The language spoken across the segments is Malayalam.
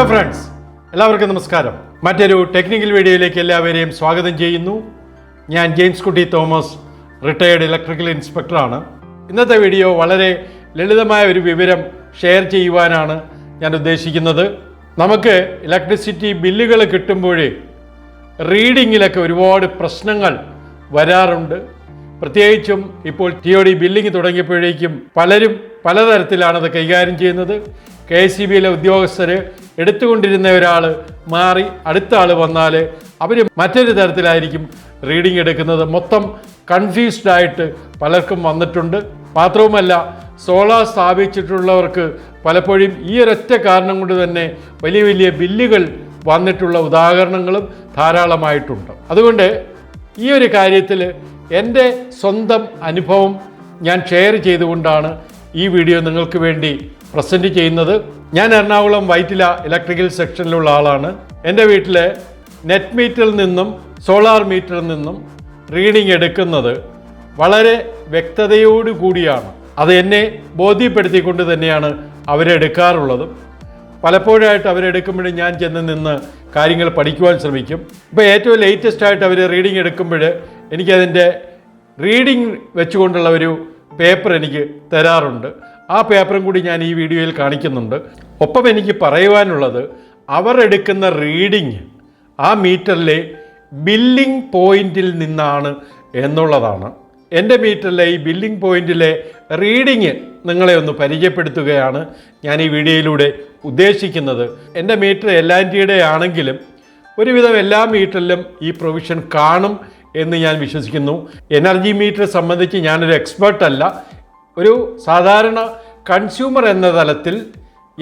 ഹലോ ഫ്രണ്ട്സ് എല്ലാവർക്കും നമസ്കാരം. മറ്റൊരു ടെക്നിക്കൽ വീഡിയോയിലേക്ക് എല്ലാവരെയും സ്വാഗതം ചെയ്യുന്നു. ഞാൻ ജെയിംസ് കുട്ടി തോമസ് റിട്ടയേർഡ് ഇലക്ട്രിക്കൽ ഇൻസ്പെക്ടറാണ് ഇന്നത്തെ വീഡിയോ വളരെ ലളിതമായ ഒരു വിവരം ഷെയർ ചെയ്യുവാനാണ് ഞാൻ ഉദ്ദേശിക്കുന്നത്. നമുക്ക് ഇലക്ട്രിസിറ്റി ബില്ലുകൾ കിട്ടുമ്പോഴേ റീഡിങ്ങിലൊക്കെ ഒരുപാട് പ്രശ്നങ്ങൾ വരാറുണ്ട്. പ്രത്യേകിച്ചും ഇപ്പോൾ ടി ഒ ഡി ബില്ലിംഗ് തുടങ്ങിയപ്പോഴേക്കും പലരും പലതരത്തിലാണ് അത് കൈകാര്യം ചെയ്യുന്നത്. കെ എസ് സി ബിയിലെ ഉദ്യോഗസ്ഥർ എടുത്തുകൊണ്ടിരുന്ന ഒരാൾ മാറി അടുത്ത ആൾ വന്നാൽ അവർ മറ്റൊരു തരത്തിലായിരിക്കും റീഡിംഗ് എടുക്കുന്നത്. മൊത്തം കൺഫ്യൂസ്ഡ് ആയിട്ട് പലർക്കും വന്നിട്ടുണ്ട്. മാത്രവുമല്ല സോളാർ സ്ഥാപിച്ചിട്ടുള്ളവർക്ക് പലപ്പോഴും ഈ ഒരൊറ്റ കാരണം കൊണ്ട് തന്നെ വലിയ വലിയ ബില്ലുകൾ വന്നിട്ടുള്ള ഉദാഹരണങ്ങളും ധാരാളമായിട്ടുണ്ട്. അതുകൊണ്ട് ഈ ഒരു കാര്യത്തിൽ എന്റെ സ്വന്തം അനുഭവം ഞാൻ ഷെയർ ചെയ്തുകൊണ്ടാണ് ഈ വീഡിയോ നിങ്ങൾക്ക് വേണ്ടി പ്രസന്റ് ചെയ്യുന്നത് ഞാൻ എറണാകുളം വൈറ്റില ഇലക്ട്രിക്കൽ സെക്ഷനിലുള്ള ആളാണ്. എന്റെ വീട്ടിലെ നെറ്റ് മീറ്ററിൽ നിന്നും സോളാർ മീറ്ററിൽ നിന്നും റീഡിംഗ് എടുക്കുന്നത് വളരെ വ്യക്തതയോടു കൂടിയാണ്. അത് എന്നെ ബോധ്യപ്പെടുത്തിക്കൊണ്ട് തന്നെയാണ് അവരെടുക്കാറുള്ളത്. പലപ്പോഴായിട്ട് അവരെടുക്കുമ്പോഴും ഞാൻ ചെന്ന് നിന്ന് കാര്യങ്ങൾ പഠിക്കുവാൻ ശ്രമിക്കും. ഇപ്പോൾ ഏറ്റവും ലേറ്റസ്റ്റ് ആയിട്ട് അവർ റീഡിംഗ് എടുക്കുമ്പോൾ എനിക്കതിന്റെ റീഡിംഗ് വെച്ചുകൊണ്ടുള്ള ഒരു പേപ്പർ എനിക്ക് തരാറുണ്ട്. ആ പേപ്പറും കൂടി ഞാൻ ഈ വീഡിയോയിൽ കാണിക്കുന്നുണ്ട്. ഒപ്പം എനിക്ക് പറയുവാനുള്ളത് അവർ എടുക്കുന്ന റീഡിംഗ് ആ മീറ്ററിലെ ബില്ലിംഗ് പോയിന്റിൽ നിന്നാണ് എന്നുള്ളതാണ്. എന്റെ മീറ്ററിലെ ഈ ബില്ലിംഗ് പോയിന്റിലെ റീഡിങ് നിങ്ങളെ ഒന്ന് പരിചയപ്പെടുത്തുകയാണ് ഞാൻ ഈ വീഡിയോയിലൂടെ ഉദ്ദേശിക്കുന്നത്. എന്റെ മീറ്റർ എല്ലാന്റിയുടെ ആണെങ്കിലും ഒരുവിധം എല്ലാ മീറ്ററിലും ഈ പ്രൊവിഷൻ കാണും എന്ന് ഞാൻ വിശ്വസിക്കുന്നു. എനർജി മീറ്റർ സംബന്ധിച്ച് ഞാനൊരു എക്സ്പേർട്ട് അല്ല. ഒരു സാധാരണ കൺസ്യൂമർ എന്ന തലത്തിൽ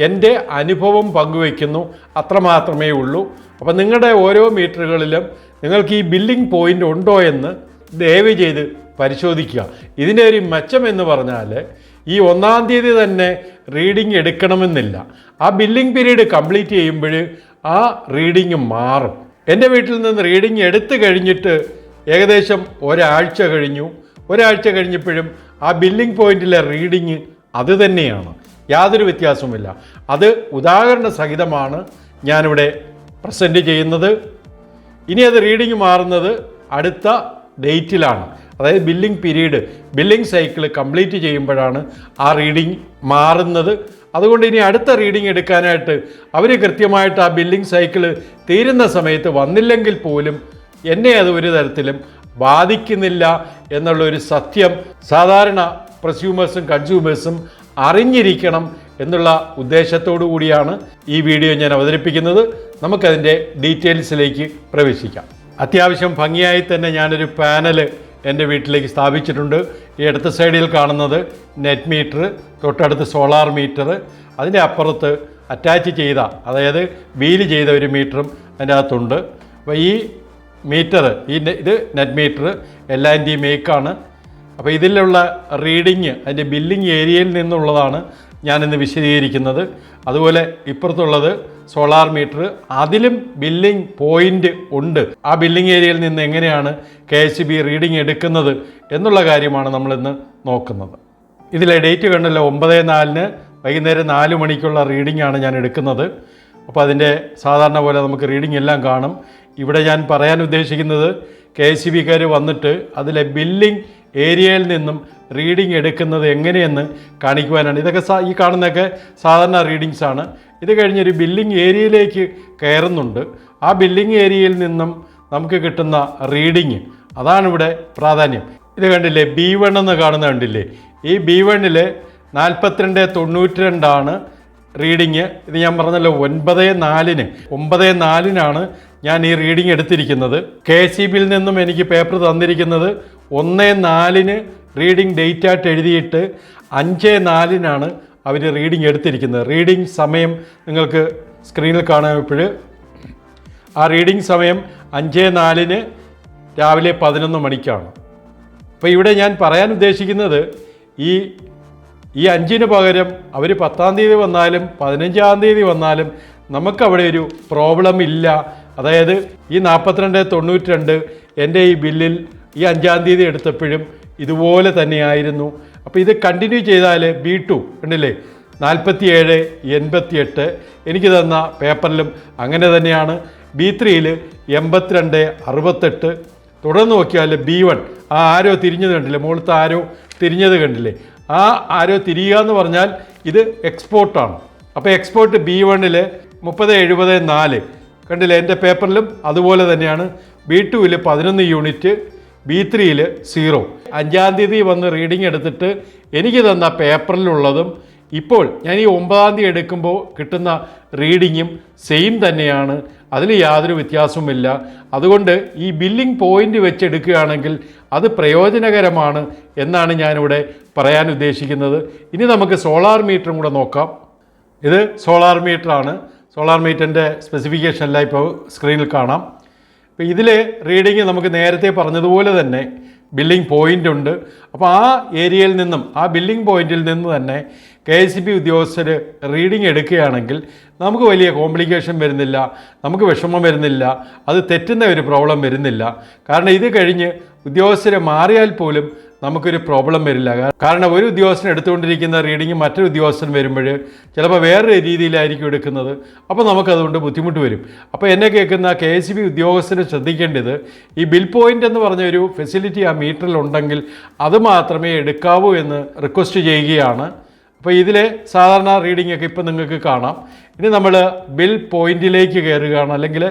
എന്റെ അനുഭവം പങ്കുവയ്ക്കുന്നു. അത്രമാത്രമേ ഉള്ളൂ. അപ്പോൾ നിങ്ങളുടെ ഓരോ മീറ്ററുകളിലും നിങ്ങൾക്ക് ഈ ബില്ലിംഗ് പോയിന്റ് ഉണ്ടോ എന്ന് ദയവ് ചെയ്ത് പരിശോധിക്കുക. ഇതിന്റെ ഒരു മെച്ചം എന്ന് പറഞ്ഞാൽ ഈ ഒന്നാം തീയതി തന്നെ റീഡിംഗ് എടുക്കണമെന്നില്ല. ആ ബില്ലിംഗ് പീരീഡ് കംപ്ലീറ്റ് ചെയ്യുമ്പോൾ ആ റീഡിംഗ് മാറും. എന്റെ വീട്ടിൽ നിന്ന് റീഡിംഗ് എടുത്തു കഴിഞ്ഞിട്ട് ഏകദേശം ഒരാഴ്ച കഴിഞ്ഞു. ഒരാഴ്ച കഴിഞ്ഞപ്പോഴും ആ ബില്ലിംഗ് പോയിന്റിലെ റീഡിങ് അത് തന്നെയാണ്. യാതൊരു വ്യത്യാസവുമില്ല. അത് ഉദാഹരണ സഹിതമാണ് ഞാനിവിടെ പ്രസന്റ് ചെയ്യുന്നത്. ഇനി അത് റീഡിങ് മാറുന്നത് അടുത്ത ഡേറ്റിലാണ്. അതായത് billing period billing cycle complete ചെയ്യുമ്പോഴാണ് ആ റീഡിങ് മാറുന്നത്. അതുകൊണ്ട് ഇനി അടുത്ത റീഡിംഗ് എടുക്കാനായിട്ട് അവർ കൃത്യമായിട്ട് ആ ബില്ലിംഗ് സൈക്കിൾ തീരുന്ന സമയത്ത് വന്നില്ലെങ്കിൽ പോലും എന്നെ അത് ഒരു തരത്തിലും ബാധിക്കുന്നില്ല എന്നുള്ളൊരു സത്യം സാധാരണ പ്രസ്യൂമേഴ്സും കൺസ്യൂമേഴ്സും അറിഞ്ഞിരിക്കണം എന്നുള്ള ഉദ്ദേശത്തോടു കൂടിയാണ് ഈ വീഡിയോ ഞാൻ അവതരിപ്പിക്കുന്നത്. നമുക്കതിന്റെ ഡീറ്റെയിൽസിലേക്ക് പ്രവേശിക്കാം. അത്യാവശ്യം ഭംഗിയായി തന്നെ ഞാനൊരു പാനൽ എന്റെ വീട്ടിലേക്ക് സ്ഥാപിച്ചിട്ടുണ്ട്. ഈ അടുത്ത സൈഡിൽ കാണുന്നത് നെറ്റ് മീറ്റർ തൊട്ടടുത്ത് സോളാർ മീറ്റർ അതിന്റെ അപ്പുറത്ത് അറ്റാച്ച് ചെയ്ത അതായത് വീൽ ചെയ്ത ഒരു മീറ്ററും അതിന്റെ അകത്തുണ്ട് അപ്പോൾ ഈ മീറ്റർ ഈ ഇത് നെറ്റ് മീറ്റർ എല്ലാന്റെയും മേക്കാണ് അപ്പോൾ ഇതിലുള്ള റീഡിങ് അതിന്റെ ബില്ലിംഗ് ഏരിയയിൽ നിന്നുള്ളതാണ് ഞാനിന്ന് വിശദീകരിക്കുന്നത്. അതുപോലെ ഇപ്പുറത്തുള്ളത് സോളാർ മീറ്റർ അതിലും ബില്ലിംഗ് പോയിന്റ് ഉണ്ട്. ആ ബില്ലിംഗ് ഏരിയയിൽ നിന്ന് എങ്ങനെയാണ് കെ എസ് ബി റീഡിംഗ് എടുക്കുന്നത് എന്നുള്ള കാര്യമാണ് നമ്മളിന്ന് നോക്കുന്നത്. ഇതിലെ ഡേറ്റ് കണ്ടല്ലോ ഒമ്പത് നാലിന് വൈകുന്നേരം നാല് മണിക്കുള്ള റീഡിംഗ് ആണ് ഞാൻ എടുക്കുന്നത്. അപ്പോൾ അതിന്റെ സാധാരണ പോലെ നമുക്ക് റീഡിംഗ് എല്ലാം കാണും. ഇവിടെ ഞാൻ പറയാൻ ഉദ്ദേശിക്കുന്നത് കെ സി ബിക്കാർ വന്നിട്ട് അതിലെ ബില്ലിംഗ് ഏരിയയിൽ നിന്നും റീഡിംഗ് എടുക്കുന്നത് എങ്ങനെയെന്ന് കാണിക്കുവാനാണ്. ഇതൊക്കെ ഈ കാണുന്നതൊക്കെ സാധാരണ റീഡിങ്സ് ആണ്. ഇത് കഴിഞ്ഞൊരു ബില്ലിംഗ് ഏരിയയിലേക്ക് കയറുന്നുണ്ട്. ആ ബില്ലിംഗ് ഏരിയയിൽ നിന്നും നമുക്ക് കിട്ടുന്ന റീഡിങ് അതാണ് ഇവിടെ പ്രാധാന്യം. ഇത് കണ്ടില്ലേ ബി വൺ എന്ന് കാണുന്ന കണ്ടില്ലേ? ഈ ബി വണ്ണിൽ നാൽപ്പത്തിരണ്ട് തൊണ്ണൂറ്റി രണ്ടാണ് റീഡിങ്. ഇത് ഞാൻ പറഞ്ഞല്ലോ ഒൻപത് നാലിന്. ഒമ്പത് നാലിനാണ് ഞാൻ ഈ റീഡിംഗ് എടുത്തിരിക്കുന്നത്. കെ സി ബിയിൽ നിന്നും എനിക്ക് പേപ്പർ തന്നിരിക്കുന്നത് ഒന്ന് നാലിന് റീഡിംഗ് ഡേറ്റ് ആയിട്ട് എഴുതിയിട്ട് അഞ്ച് നാലിനാണ് അവർ റീഡിംഗ് എടുത്തിരിക്കുന്നത്. റീഡിംഗ് സമയം നിങ്ങൾക്ക് സ്ക്രീനിൽ കാണുമ്പോൾ ആ റീഡിംഗ് സമയം അഞ്ച് നാലിന് രാവിലെ പതിനൊന്ന് മണിക്കാണ്. അപ്പോൾ ഇവിടെ ഞാൻ പറയാൻ ഉദ്ദേശിക്കുന്നത് ഈ ഈ അഞ്ചിന് പകരം അവർ പത്താം തീയതി വന്നാലും പതിനഞ്ചാം തീയതി വന്നാലും നമുക്കവിടെ ഒരു പ്രോബ്ലം ഇല്ല. അതായത് ഈ നാൽപ്പത്തിരണ്ട് തൊണ്ണൂറ്റി രണ്ട് എന്റെ ഈ ബില്ലിൽ ഈ അഞ്ചാം തീയതി എടുത്തപ്പോഴും ഇതുപോലെ തന്നെയായിരുന്നു. അപ്പോൾ ഇത് കണ്ടിന്യൂ ചെയ്താൽ ബി ടു ഉണ്ടല്ലേ നാൽപ്പത്തി ഏഴ് എൺപത്തി എട്ട് എനിക്ക് തന്ന പേപ്പറിലും അങ്ങനെ തന്നെയാണ്. ബി ത്രീയിൽ എൺപത്തിരണ്ട് അറുപത്തെട്ട്. തുടർന്ന് നോക്കിയാൽ ബി വൺ. ആ ആരോ തിരിഞ്ഞത് കണ്ടില്ലേ? മുകളിലത്തെ ആരോ തിരിഞ്ഞത് കണ്ടില്ലേ? ആ ആരോ തിരിയുക എന്ന് പറഞ്ഞാൽ ഇത് എക്സ്പോർട്ടാണ് അപ്പോൾ എക്സ്പോർട്ട് ബി വണ്ണിൽ മുപ്പത് എഴുപത് നാല്. കണ്ടില്ലേ എന്റെ പേപ്പറിലും അതുപോലെ തന്നെയാണ്. ബി ടുവിൽ പതിനൊന്ന് യൂണിറ്റ് ബി ത്രീയിൽ സീറോ അഞ്ചാം തീയതി വന്ന് റീഡിംഗ് എടുത്തിട്ട് എനിക്ക് തന്ന പേപ്പറിലുള്ളതും ഇപ്പോൾ ഞാൻ ഈ ഒമ്പതാം തീയതി എടുക്കുമ്പോൾ കിട്ടുന്ന റീഡിങ്ങും സെയിം തന്നെയാണ്. അതിൽ യാതൊരു വ്യത്യാസവുമില്ല. അതുകൊണ്ട് ഈ ബില്ലിംഗ് പോയിന്റ് വെച്ചെടുക്കുകയാണെങ്കിൽ അത് പ്രയോജനകരമാണ് എന്നാണ് ഞാനിവിടെ പറയാൻ ഉദ്ദേശിക്കുന്നത്. ഇനി നമുക്ക് സോളാർ മീറ്ററും കൂടെ നോക്കാം. ഇത് സോളാർ മീറ്ററാണ് സോളാർ മീറ്ററിന്റെ സ്പെസിഫിക്കേഷനെല്ലാം ഇപ്പോൾ സ്ക്രീനിൽ കാണാം. അപ്പോൾ ഇതിൽ റീഡിങ് നമുക്ക് നേരത്തെ പറഞ്ഞതുപോലെ തന്നെ ബില്ലിംഗ് പോയിന്റ് ഉണ്ട്. അപ്പോൾ ആ ഏരിയയിൽ നിന്നും ആ ബില്ലിംഗ് പോയിന്റിൽ നിന്ന് തന്നെ കെ എസ് സി ബി ഉദ്യോഗസ്ഥർ റീഡിംഗ് എടുക്കുകയാണെങ്കിൽ നമുക്ക് വലിയ കോംപ്ലിക്കേഷൻ വരുന്നില്ല നമുക്ക് വിഷമം വരുന്നില്ല അത് തെറ്റുന്ന ഒരു പ്രോബ്ലം വരുന്നില്ല. കാരണം ഇത് കഴിഞ്ഞ് ഉദ്യോഗസ്ഥരെ മാറിയാൽ പോലും നമുക്കൊരു പ്രോബ്ലം വരില്ല. കാരണം ഒരു ഉദ്യോഗസ്ഥൻ എടുത്തുകൊണ്ടിരിക്കുന്ന റീഡിങ് മറ്റൊരു ഉദ്യോഗസ്ഥൻ വരുമ്പോൾ ചിലപ്പോൾ വേറൊരു രീതിയിലായിരിക്കും എടുക്കുന്നത്. അപ്പോൾ നമുക്കതുകൊണ്ട് ബുദ്ധിമുട്ട് വരും. അപ്പോൾ എന്നെ കേൾക്കുന്ന കെ എസ് ബി ഉദ്യോഗസ്ഥന് ശ്രദ്ധിക്കേണ്ടത് ഈ ബിൽ പോയിന്റ് എന്ന് പറഞ്ഞ ഒരു ഫെസിലിറ്റി ആ മീറ്ററിൽ ഉണ്ടെങ്കിൽ അത് മാത്രമേ എടുക്കാവൂ എന്ന് റിക്വസ്റ്റ് ചെയ്യുകയാണ്. അപ്പോൾ ഇതിലെ സാധാരണ റീഡിംഗ് ഒക്കെ ഇപ്പം നിങ്ങൾക്ക് കാണാം. ഇനി നമ്മൾ ബിൽ പോയിന്റിലേക്ക് കയറുകയാണ്. അല്ലെങ്കിൽ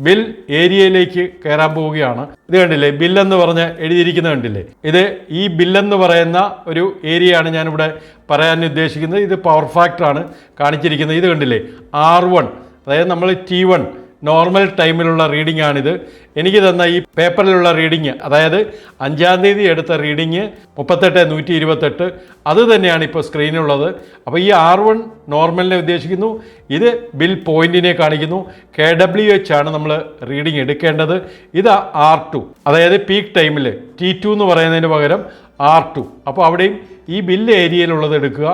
ബിൽ ഏരിയയിലേക്ക് കയറാൻ പോവുകയാണ്. ഇത് കണ്ടില്ലേ? ബില്ലെന്ന് പറഞ്ഞ് എഴുതിയിരിക്കുന്നത് കണ്ടില്ലേ? ഇത് ഈ ബില്ലെന്ന് പറയുന്ന ഒരു ഏരിയയാണ് ഞാനിവിടെ പറയാൻ ഉദ്ദേശിക്കുന്നത്. ഇത് പവർ ഫാക്ടറാണ് കാണിച്ചിരിക്കുന്നത്. ഇത് കണ്ടില്ലേ? ആർ വൺ അതായത് നമ്മൾ ടി വൺ നോർമൽ ടൈമിലുള്ള റീഡിംഗ് ആണിത് എനിക്ക് തന്ന ഈ പേപ്പറിലുള്ള റീഡിങ് അതായത് അഞ്ചാം തീയതി എടുത്ത റീഡിങ് മുപ്പത്തെട്ട് നൂറ്റി ഇരുപത്തെട്ട് അത് തന്നെയാണ് ഇപ്പോൾ സ്ക്രീനിലുള്ളത്. അപ്പോൾ ഈ ആർ വൺ നോർമലിനെ ഉദ്ദേശിക്കുന്നു. ഇത് ബിൽ പോയിന്റിനെ കാണിക്കുന്നു. കെ ഡബ്ല്യു എച്ച് ആണ് നമ്മൾ റീഡിംഗ് എടുക്കേണ്ടത്. ഇത് ആർ ടു അതായത് പീക്ക് ടൈമിൽ ടി ടു എന്ന് പറയുന്നതിന് പകരം ആർ ടു. അപ്പോൾ അവിടെയും ഈ ബില്ല് ഏരിയയിലുള്ളത് എടുക്കുക.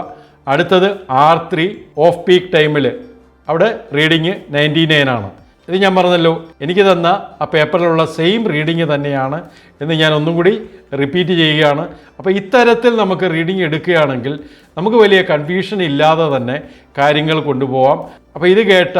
അടുത്തത് ആർ ത്രീ ഓഫ് പീക്ക് ടൈമിൽ അവിടെ റീഡിങ് നയന്റി നയൻ ആണ്. ഇത് ഞാൻ പറഞ്ഞല്ലോ. എനിക്ക് തന്ന ആ പേപ്പറിലുള്ള സെയിം റീഡിങ് തന്നെയാണ് എന്ന് ഞാൻ ഒന്നും കൂടി റിപ്പീറ്റ് ചെയ്യുകയാണ്. അപ്പോൾ ഇത്തരത്തിൽ നമുക്ക് റീഡിങ് എടുക്കുകയാണെങ്കിൽ നമുക്ക് വലിയ കൺഫ്യൂഷൻ ഇല്ലാതെ തന്നെ കാര്യങ്ങൾ കൊണ്ടുപോകാം അപ്പോൾ ഇത് കേട്ട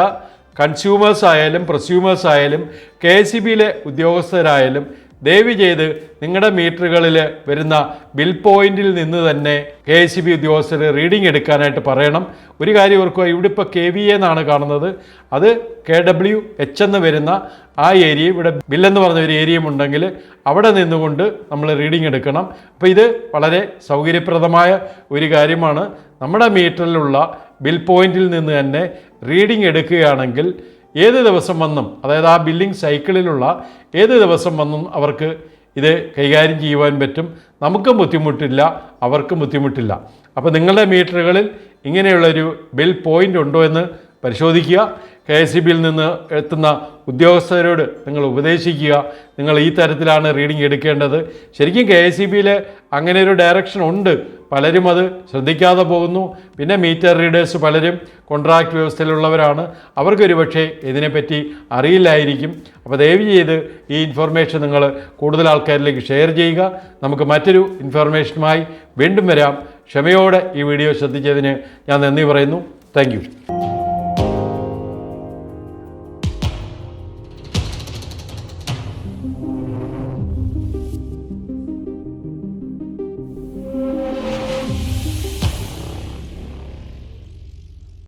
കൺസ്യൂമേഴ്സ് ആയാലും പ്രസ്യൂമേഴ്സ് ആയാലും കെ എസ് സി ബിയിലെ ഉദ്യോഗസ്ഥരായാലും ദയവ് ചെയ്ത് നിങ്ങളുടെ മീറ്ററുകളിൽ വരുന്ന ബിൽ പോയിന്റിൽ നിന്ന് തന്നെ കെ എസ് സി ബി ഉദ്യോഗസ്ഥർ റീഡിംഗ് എടുക്കാനായിട്ട് പറയണം. ഒരു കാര്യം ഓർക്കുക ഇവിടെ ഇപ്പോൾ കെ വി എന്നാണ് കാണുന്നത്. അത് കെ ഡബ്ല്യു എച്ച് എന്ന് വരുന്ന ആ ഏരിയ ഇവിടെ ബില്ലെന്ന് പറഞ്ഞ ഒരു ഏരിയയും ഉണ്ടെങ്കിൽ അവിടെ നിന്നുകൊണ്ട് നമ്മൾ റീഡിംഗ് എടുക്കണം. അപ്പോൾ ഇത് വളരെ സൗകര്യപ്രദമായ ഒരു കാര്യമാണ്. നമ്മുടെ മീറ്ററിലുള്ള ബിൽ പോയിന്റിൽ നിന്ന് തന്നെ റീഡിംഗ് എടുക്കുകയാണെങ്കിൽ ഏത് ദിവസം വന്നും അതായത് ആ ബില്ലിംഗ് സൈക്കിളിലുള്ള ഏത് ദിവസം വന്നും അവർക്ക് ഇത് കൈകാര്യം ചെയ്യുവാൻ പറ്റും. നമുക്കും ബുദ്ധിമുട്ടില്ല അവർക്കും ബുദ്ധിമുട്ടില്ല. അപ്പോൾ നിങ്ങളുടെ മീറ്ററുകളിൽ ഇങ്ങനെയുള്ളൊരു ബിൽ പോയിന്റ് ഉണ്ടോ എന്ന് പരിശോധിക്കുക. കെ എസ് സി ബിയിൽ നിന്ന് എത്തുന്ന ഉദ്യോഗസ്ഥരോട് നിങ്ങൾ ഉപദേശിക്കുക. നിങ്ങൾ ഈ തരത്തിലാണ് റീഡിംഗ് എടുക്കേണ്ടത്. ശരിക്കും കെ എസ് സി ബിയിൽ അങ്ങനെ ഒരു ഡയറക്ഷൻ ഉണ്ട്. പലരും അത് ശ്രദ്ധിക്കാതെ പോകുന്നു. പിന്നെ മീറ്റർ റീഡേഴ്സ് പലരും കോൺട്രാക്ട് വ്യവസ്ഥയിലുള്ളവരാണ്. അവർക്കൊരു പക്ഷേ ഇതിനെപ്പറ്റി അറിയില്ലായിരിക്കും. അപ്പോൾ ദയവ് ചെയ്ത് ഈ ഇൻഫർമേഷൻ നിങ്ങൾ കൂടുതൽ ആൾക്കാരിലേക്ക് ഷെയർ ചെയ്യുക. നമുക്ക് മറ്റൊരു ഇൻഫർമേഷനുമായി വീണ്ടും വരാം. ക്ഷമയോടെ ഈ വീഡിയോ ശ്രദ്ധിച്ചതിന് ഞാൻ നന്ദി പറയുന്നു. താങ്ക്